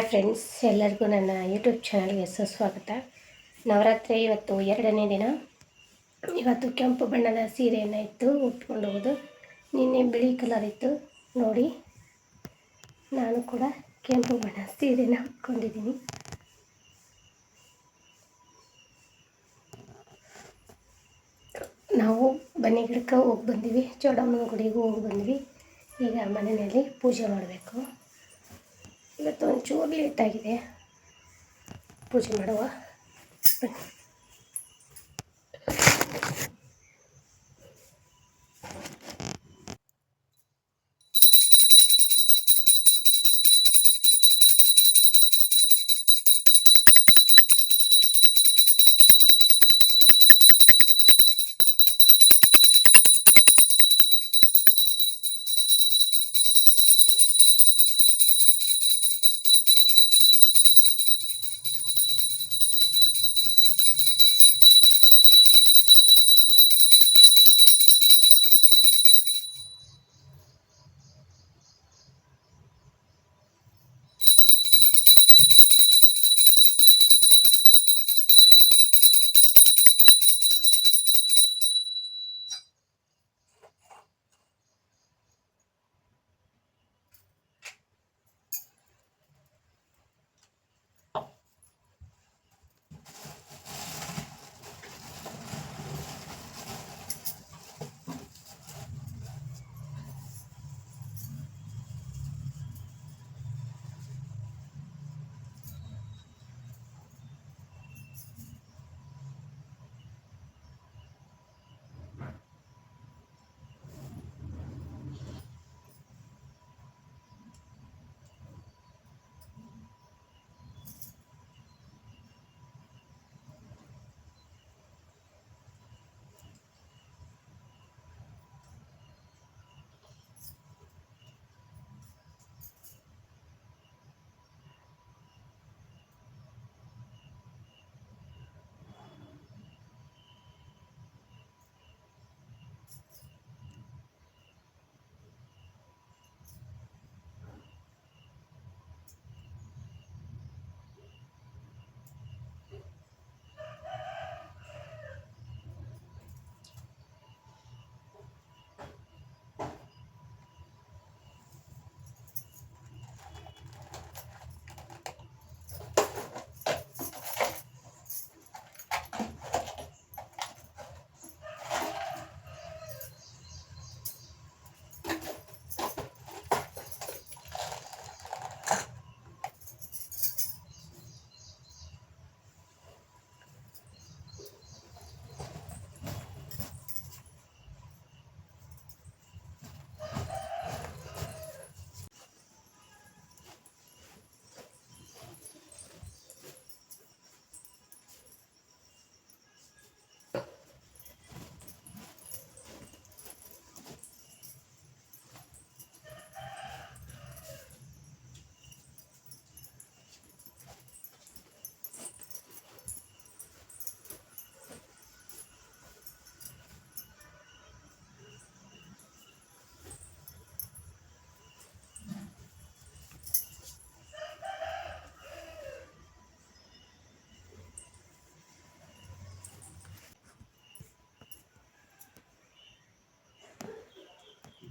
Hi friends, ಎಲ್ಲರಿಗೂ ನನ್ನ YouTube ಚಾನಲ್ಗೆ ಸುಸ್ವಾಗತ. ನವರಾತ್ರಿ ಇವತ್ತು ಎರಡನೇ ದಿನ. ಇವತ್ತು ಕೆಂಪು ಬಣ್ಣದ ಸೀರೆಯನ್ನು ಇತ್ತು ಉಟ್ಕೊಂಡು ಹೋಗೋದು. ನಿನ್ನೆ ಬಿಳಿ ಕಲರ್ ಇತ್ತು. ನೋಡಿ, ನಾನು ಕೂಡ ಕೆಂಪು ಬಣ್ಣದ ಸೀರೆನ ಉಟ್ಕೊಂಡಿದ್ದೀನಿ. ನಾವು ಬನ್ನಿ ಗಿಡಕ್ಕೆ ಹೋಗಿ ಬಂದ್ವಿ. ಚೌಡಮ್ಮನ ಗುಡಿಗೂ ಹೋಗಿ ಬಂದ್ವಿ. ಈಗ ಮನೆಯಲ್ಲಿ ಪೂಜೆ ಮಾಡಬೇಕು. ಇವತ್ತು ಒಂಚೂರು ಲೇಟಾಗಿದೆ ಪೂಜೆ ಮಾಡುವ. ಬನ್ನಿ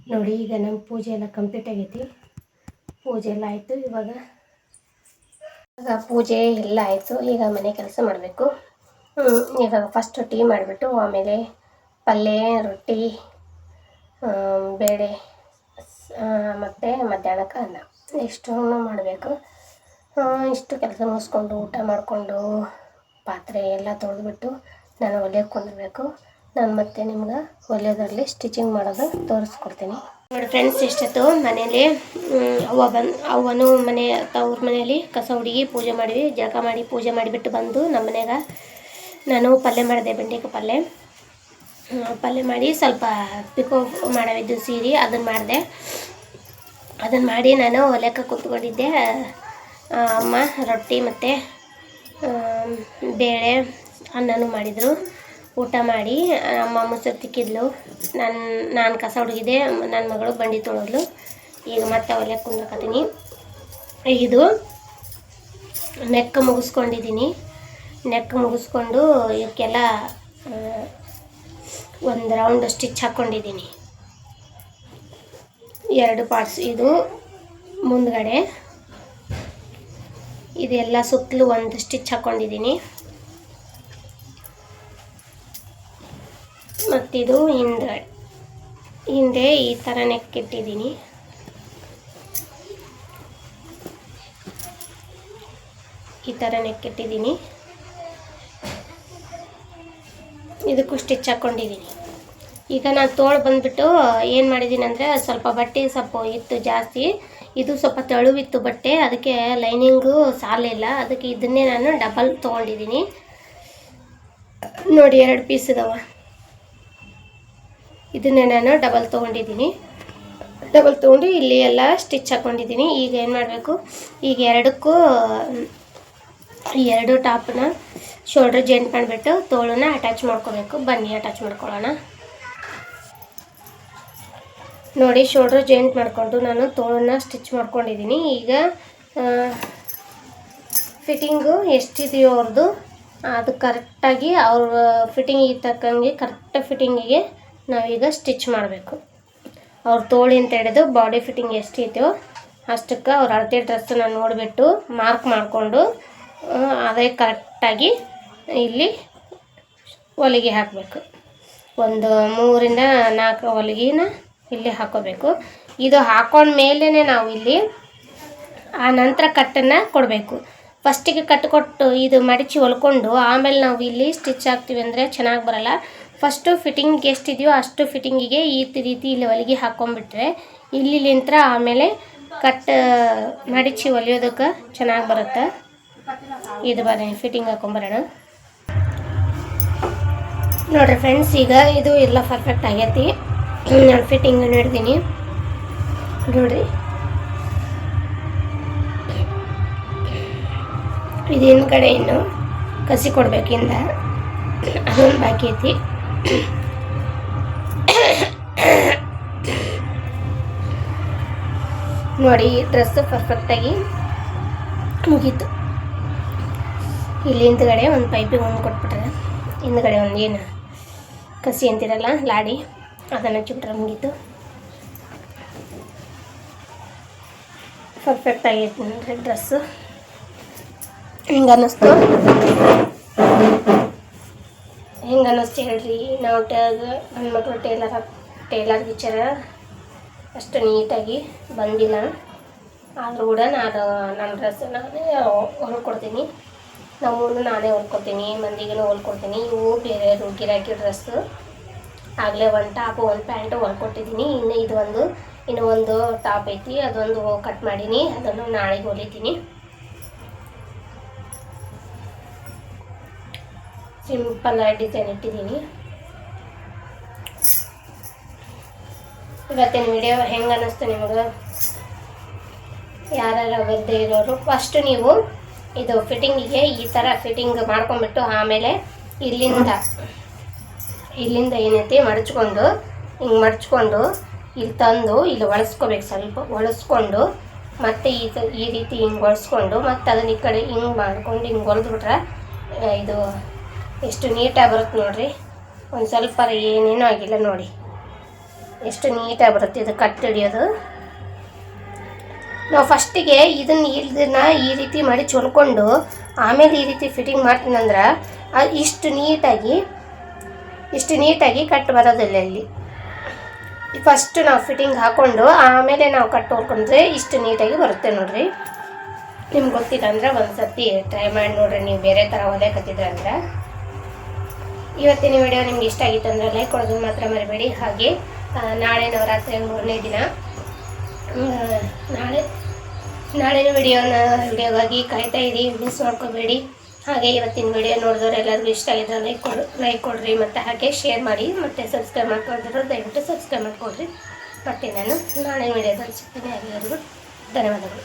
ನೋಡಿ, ಈಗ ನಮ್ಮ ಪೂಜೆ ಎಲ್ಲ ಕಂಪ್ಲೀಟ್ ಆಗೈತಿ. ಪೂಜೆ ಎಲ್ಲ ಆಯಿತು, ಇವಾಗ ಈಗ ಪೂಜೆ ಎಲ್ಲ ಆಯಿತು. ಈಗ ಮನೆ ಕೆಲಸ ಮಾಡಬೇಕು. ಈಗ ಫಸ್ಟ್ ಟೀ ಮಾಡಿಬಿಟ್ಟು, ಆಮೇಲೆ ಪಲ್ಯ, ರೊಟ್ಟಿ ಬೇಳೆ ಮತ್ತು ಮಧ್ಯಾಹ್ನಕ್ಕೆ ಅನ್ನ. ಇಷ್ಟು ಮಾಡಬೇಕು? ಇಷ್ಟು ಕೆಲಸ ಮುಗಿಸ್ಕೊಂಡು, ಊಟ ಮಾಡಿಕೊಂಡು, ಪಾತ್ರೆ ಎಲ್ಲ ತೊಳೆದ್ಬಿಟ್ಟು, ನಾನು ಒಲೆ ಕುಂದಿರ್ಬೇಕು. ನಾನು ಮತ್ತೆ ನಿಮ್ಗೆ ಹೊಲಿಯೋದ್ರಲ್ಲಿ ಸ್ಟಿಚಿಂಗ್ ಮಾಡೋದು ತೋರಿಸ್ಕೊಡ್ತೀನಿ. ನೋಡಿ ಫ್ರೆಂಡ್ಸ್ ಎಷ್ಟೊತ್ತು ಮನೇಲಿ ಅವ್ವ ಬಂದು, ಅವ್ವನು ಮನೆ ತವ್ರ ಮನೆಯಲ್ಲಿ ಕಸ ಹುಡುಗಿ ಪೂಜೆ ಮಾಡಿವಿ ಜಳಕ ಮಾಡಿ ಪೂಜೆ ಮಾಡಿಬಿಟ್ಟು ಬಂದು ನಮ್ಮ ಮನೆಯಾಗ ನಾನು ಪಲ್ಯ ಮಾಡಿದೆ ಬೆಂಡೆಕಾಯಿ ಪಲ್ಯ. ಪಲ್ಯ ಮಾಡಿ ಸ್ವಲ್ಪ ಪಿಕೋ ಮಾಡವಿದ್ದು ಸೀರೆ ಅದನ್ನು ಮಾಡಿದೆ. ಅದನ್ನು ಮಾಡಿ ನಾನು ಒಲೆಕ ಕೂತ್ಕೊಂಡಿದ್ದೆ. ಅಮ್ಮ, ರೊಟ್ಟಿ ಮತ್ತು ಬೇಳೆ ಅನ್ನನೂ ಮಾಡಿದರು. ಊಟ ಮಾಡಿ ಅಮ್ಮ ಮೊಸರು ತಿಕ್ಕಿದ್ಲು ನನ್ನ ನಾನು ಕಸ ಹುಡುಗಿದೆ ನನ್ನ ಮಗಳು ಬಂಡಿ ತೊಳೋದ್ಲು. ಈಗ ಮತ್ತೆ ಹೊಲಿಯಕ್ಕೆ ಕುಂದ್ರಕತ್ತೀನಿ. ಇದು ನೆಕ್ ಮುಗಿಸ್ಕೊಂಡಿದ್ದೀನಿ. ನೆಕ್ ಮುಗಿಸ್ಕೊಂಡು ಇದಕ್ಕೆಲ್ಲ ಒಂದು ರೌಂಡ್ ಸ್ಟಿಚ್ ಹಾಕ್ಕೊಂಡಿದ್ದೀನಿ ಎರಡು ಪಾರ್ಟ್ಸ್. ಇದು ಮುಂದ್ಗಡೆ. ಇದೆಲ್ಲ ಸುತ್ತಲೂ ಒಂದು ಸ್ಟಿಚ್ ಹಾಕ್ಕೊಂಡಿದ್ದೀನಿ ಮತ್ತಿದು ಹಿಂದೆ ಹಿಂದೆ ಈ ಥರ ನೆಕ್ಕಿಟ್ಟಿದ್ದೀನಿ. ಈ ಥರ ನೆಕ್ಕಿಟ್ಟಿದ್ದೀನಿ. ಇದಕ್ಕೂ ಸ್ಟಿಚ್ ಹಾಕ್ಕೊಂಡಿದ್ದೀನಿ ಈಗ ನಾನು ತೋಳು ಬಂದುಬಿಟ್ಟು ಏನು ಮಾಡಿದ್ದೀನಿ ಅಂದರೆ ಸ್ವಲ್ಪ ಬಟ್ಟೆ ಸ್ವಲ್ಪ ಇತ್ತು ಜಾಸ್ತಿ, ಇದು ಸ್ವಲ್ಪ ತೆಳುವಿತ್ತು ಬಟ್ಟೆ, ಅದಕ್ಕೆ ಲೈನಿಂಗು ಸಾಲಿಲ್ಲ ಅದಕ್ಕೆ ಇದನ್ನೇ ನಾನು ಡಬಲ್ ತೊಗೊಂಡಿದ್ದೀನಿ. ನೋಡಿ, ಎರಡು ಪೀಸ್ ಇದಾವೆ. ಇದನ್ನೇ ನಾನು ಡಬಲ್ ತೊಗೊಂಡಿದ್ದೀನಿ. ಡಬಲ್ ತೊಗೊಂಡು ಇಲ್ಲಿ ಎಲ್ಲ ಸ್ಟಿಚ್ ಹಾಕ್ಕೊಂಡಿದ್ದೀನಿ ಈಗ ಏನು ಮಾಡಬೇಕು? ಈಗ ಎರಡಕ್ಕೂ, ಈ ಎರಡು ಟಾಪ್ನ ಶೋಲ್ಡ್ರ್ ಜಾಯಿಂಟ್ ಮಾಡಿಬಿಟ್ಟು ತೋಳನ್ನ ಅಟ್ಯಾಚ್ ಮಾಡ್ಕೋಬೇಕು. ಬನ್ನಿ ಅಟ್ಯಾಚ್ ಮಾಡ್ಕೊಳ್ಳೋಣ. ನೋಡಿ ಶೋಲ್ಡ್ರ್ ಜಾಯಿಂಟ್ ಮಾಡಿಕೊಂಡು ನಾನು ತೋಳನ್ನ ಸ್ಟಿಚ್ ಮಾಡ್ಕೊಂಡಿದ್ದೀನಿ. ಈಗ ಫಿಟ್ಟಿಂಗು ಎಷ್ಟಿದೆಯೋ ಅವ್ರದ್ದು ಅದು ಕರೆಕ್ಟಾಗಿ ಅವ್ರ ಫಿಟ್ಟಿಂಗಿಗೆ ತಕ್ಕಂಗೆ ಕರೆಕ್ಟ್ ಫಿಟ್ಟಿಂಗಿಗೆ ನಾವೀಗ ಸ್ಟಿಚ್ ಮಾಡಬೇಕು. ಅವ್ರ ತೋಳಿಂತ ಹಿಡಿದು ಬಾಡಿ ಫಿಟ್ಟಿಂಗ್ ಎಷ್ಟೈತೋ ಅಷ್ಟಕ್ಕೆ ಅವ್ರ ಅಳತೆ ಡ್ರೆಸ್ಸನ್ನು ನೋಡಿಬಿಟ್ಟು ಮಾರ್ಕ್ ಮಾಡಿಕೊಂಡು ಅದೇ ಕರೆಕ್ಟಾಗಿ ಇಲ್ಲಿ ಹೊಲಿಗೆ ಹಾಕಬೇಕು. ಒಂದು ಮೂರಿಂದ ನಾಲ್ಕು ಹೊಲಿಗೆನ ಇಲ್ಲಿ ಹಾಕೋಬೇಕು. ಇದು ಹಾಕೊಂಡ ಮೇಲೇ ನಾವು ಇಲ್ಲಿ ಆ ನಂತರ ಕಟ್ಟನ್ನು ಕೊಡಬೇಕು. ಫಸ್ಟಿಗೆ ಕಟ್ಟು ಕೊಟ್ಟು ಇದು ಮಡಚಿ ಹೊಲ್ಕೊಂಡು ಆಮೇಲೆ ನಾವು ಇಲ್ಲಿ ಸ್ಟಿಚ್ ಹಾಕ್ತೀವಿ ಅಂದರೆ ಚೆನ್ನಾಗಿ ಬರಲ್ಲ. ಫಸ್ಟು ಫಿಟ್ಟಿಂಗ್ ಎಷ್ಟಿದೆಯೋ ಅಷ್ಟು ಫಿಟ್ಟಿಂಗಿಗೆ ಈ ರೀತಿ ಇಲ್ಲಿ ಹೊಲಿಗೆ ಹಾಕ್ಕೊಂಬಿಟ್ರೆ ಇಲ್ಲಿಲಿಂತ್ರ ಆಮೇಲೆ ಕಟ್ ಮಡಚಿ ಹೊಲಿಯೋದಕ್ಕೆ ಚೆನ್ನಾಗಿ ಬರುತ್ತೆ. ಇದು ಬರ ಫಿಟ್ಟಿಂಗ್ ಹಾಕೊಂಬರೋಣ ನೋಡ್ರಿ ಫ್ರೆಂಡ್ಸ್, ಈಗ ಇದು ಎಲ್ಲ ಪರ್ಫೆಕ್ಟ್ ಆಗೈತಿ. ನಾನು ಫಿಟ್ಟಿಂಗ್ ನೋಡ್ತೀನಿ. ನೋಡ್ರಿ. ಇದು ಕಡೆ ಇನ್ನು ಕಸಿ ಕೊಡ್ಬೇಕಿಂದ ಅದೊಂದು ಬಾಕಿ ಐತಿ. ನೋಡಿ ಡ್ರೆಸ್ ಪರ್ಫೆಕ್ಟಾಗಿ ಮುಗೀತು. ಇಲ್ಲಿ ಹಿಂದ್ಗಡೆ ಒಂದು ಪೈಪಿಗೆ ಒಂದು ಕೊಟ್ಬಿಟ್ರೆ, ಹಿಂದ್ಗಡೆ ಒಂದು ಏನು ಕಸಿ ಅಂತಿರಲ್ಲ, ಲಾಡಿ, ಅದನ್ನು ಹಚ್ಚಿಬಿಟ್ರೆ ಮುಗೀತು. ಪರ್ಫೆಕ್ಟ್ ಆಗೈತೆ ಡ್ರೆಸ್ಸು ಹಿಂಗೆ ಅನ್ನಿಸ್ತು. ಹೆಂಗೆ ಅನ್ನಿಸ್ತು ಹೇಳ್ರಿ. ನಾವು ಟ್ಯಾಗ ಗಂಡ್ಮಕ್ಳು ಟೇಲರ್ ಟೇಲರ್ ವಿಚಾರ ಅಷ್ಟು ನೀಟಾಗಿ ಬಂದಿಲ್ಲ. ಆದರೂ ಕೂಡ ನಾನು ನನ್ನ ಡ್ರೆಸ್ ನಾನೇ ಹೊಲ್ಕೊಡ್ತೀನಿ. ನಮ್ಮೂನು ನಾನೇ ಹೊಲ್ಕೊಡ್ತೀನಿ. ಮಂದಿಗೂ ಹೊಲ್ಕೊಡ್ತೀನಿ. ಇವು ಬೇರೆ ಗಿರಾಕಿ ಡ್ರೆಸ್ಸು ಆಗಲೇ ಒಂದು ಟಾಪು, ಒಂದು ಪ್ಯಾಂಟು ಹೊಲ್ಕೊಟ್ಟಿದ್ದೀನಿ ಇನ್ನು ಇದು ಒಂದು ಇನ್ನೂ ಒಂದು ಟಾಪ್ ಐತಿ. ಅದೊಂದು ಕಟ್ ಮಾಡೀನಿ. ಅದನ್ನು ನಾಳೆಗೆ ಹೊಲಿತೀನಿ. ಸಿಂಪಲ್ ಡಿಸೈನ್ ಇಟ್ಟಿದ್ದೀನಿ. ಇವತ್ತಿನ ವಿಡಿಯೋ ಹೆಂಗೆ ಅನ್ನಿಸ್ತು ನಿಮಗೆ? ಯಾರ್ಯಾರು ಬರದೇ ಇರೋರು ಫಸ್ಟ್ ನೀವು ಇದು ಫಿಟ್ಟಿಂಗಿಗೆ ಈ ಥರ ಫಿಟ್ಟಿಂಗ್ ಮಾಡ್ಕೊಂಬಿಟ್ಟು ಆಮೇಲೆ ಇಲ್ಲಿಂದ ಇಲ್ಲಿಂದ ಏನೈತಿ ಮಡಚ್ಕೊಂಡು, ಹಿಂಗೆ ಮಡಚ್ಕೊಂಡು ಇಲ್ಲಿ ತಂದು ಇಲ್ಲಿ ಒಳಸ್ಕೋಬೇಕು ಸ್ವಲ್ಪ, ಒಳಸ್ಕೊಂಡು ಮತ್ತೆ ಈ ಈ ರೀತಿ ಹಿಂಗೆ ಒಳಸ್ಕೊಂಡು ಮತ್ತು ಅದನ್ನ ಈ ಕಡೆ ಹಿಂಗೆ ಮಾಡ್ಕೊಂಡು ಹಿಂಗೆ ಹೊಲಿದ್ಬಿಟ್ರೆ ಇದು ಎಷ್ಟು ನೀಟಾಗಿ ಬರುತ್ತೆ ನೋಡಿರಿ. ಒಂದು ಸ್ವಲ್ಪ ಏನೇನೂ ಆಗಿಲ್ಲ ನೋಡಿ. ಎಷ್ಟು ನೀಟಾಗಿ ಬರುತ್ತೆ ಇದು ಕಟ್ ಹಿಡಿಯೋದು. ನಾವು ಫಸ್ಟಿಗೆ ಇದನ್ನು ಇದನ್ನು ಈ ರೀತಿ ಮಾಡಿ ಚೊಲ್ಕೊಂಡು ಆಮೇಲೆ ಈ ರೀತಿ ಫಿಟ್ಟಿಂಗ್ ಮಾಡ್ತೀನಂದ್ರೆ ಇಷ್ಟು ನೀಟಾಗಿ ಇಷ್ಟು ನೀಟಾಗಿ ಕಟ್ ಬರೋದಿಲ್ಲ ಇಲ್ಲಿ. ಫಸ್ಟ್ ನಾವು ಫಿಟ್ಟಿಂಗ್ ಹಾಕ್ಕೊಂಡು ಆಮೇಲೆ ನಾವು ಕಟ್ ಹೊಲ್ಕೊಂಡ್ರೆ ಇಷ್ಟು ನೀಟಾಗಿ ಬರುತ್ತೆ ನೋಡಿರಿ. ನಿಮ್ಗೆ ಗೊತ್ತಿಲ್ಲ ಅಂದ್ರೆ ಒಂದು ಸರ್ತಿ ಟ್ರೈ ಮಾಡಿ ನೋಡ್ರಿ, ನೀವು ಬೇರೆ ಥರ ಹೊಲಿಯಕತ್ತಿದ್ರೆ ಅಂದ್ರೆ. ಇವತ್ತಿನ ವಿಡಿಯೋ ನಿಮ್ಗೆ ಇಷ್ಟ ಆಗಿತ್ತು ಅಂದರೆ ಲೈಕ್ ಕೊಡೋದನ್ನು ಮಾತ್ರ ಮರಿಬೇಡಿ. ಹಾಗೆ ನಾಳೆ ನವರಾತ್ರಿ ಮೂರನೇ ದಿನ. ನಾಳೆ, ನಾಳಿನ ವಿಡಿಯೋನ ವಿಡಿಯೋಗಾಗಿ ಕಾಯ್ತಾ ಇರಿ ಮಿಸ್ ಮಾಡ್ಕೋಬೇಡಿ. ಹಾಗೆ ಇವತ್ತಿನ ವಿಡಿಯೋ ನೋಡಿದವ್ರು ಎಲ್ಲರಿಗೂ ಇಷ್ಟ ಆಗಿದೆ ಲೈಕ್ ಕೊಡು ಲೈಕ್ ಕೊಡ್ರಿ. ಮತ್ತು ಹಾಗೆ ಶೇರ್ ಮಾಡಿ. ಮತ್ತು ಸಬ್ಸ್ಕ್ರೈಬ್ ಮಾಡ್ಕೊಂಡಿರೋ ದಯವಿಟ್ಟು ಸಬ್ಸ್ಕ್ರೈಬ್ ಮಾಡ್ಕೊಡ್ರಿ. ಮತ್ತೆ ನಾನು ನಾಳೆ ವಿಡಿಯೋದಲ್ಲಿ ಸಿಗ್ತೀನಿ. ಎಲ್ಲರಿಗೂ ಧನ್ಯವಾದಗಳು.